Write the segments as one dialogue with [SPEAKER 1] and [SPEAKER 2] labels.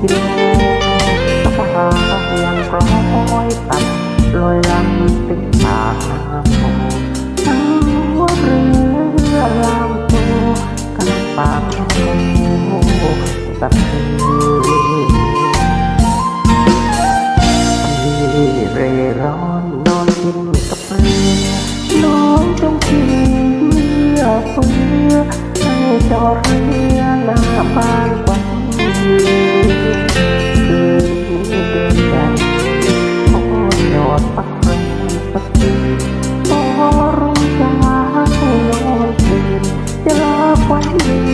[SPEAKER 1] ជ្រៀងសហរៀងប្រហយតាប់លយឡាំទឹកមកតាមរួបរឿឡាំទូកាន់បាក់តាប់រេរននอนกินกับเรือน้องจงกินเรือคงเรือให้จอดเรือหน้าบ้านกว่า Thank you.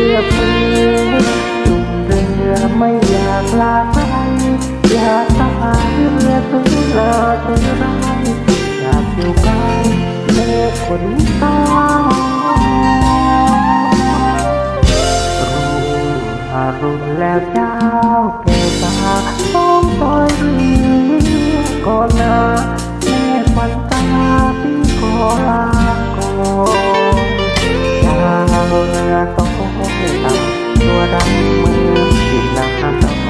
[SPEAKER 1] ชื่อฟื้นจุ่มเรือไม่อยากลาไปอยากสะพายเรือตื้นเลอตื้อไรอยากอยู่ใกล้เมฆขนตารู้อารมณ์แล้วเจ้าเกตาต้องต่อยก่อนนะแม่ฝันตาที่ขอลาก่อน Gracias. รั้งมือผิดหลักคำตอบ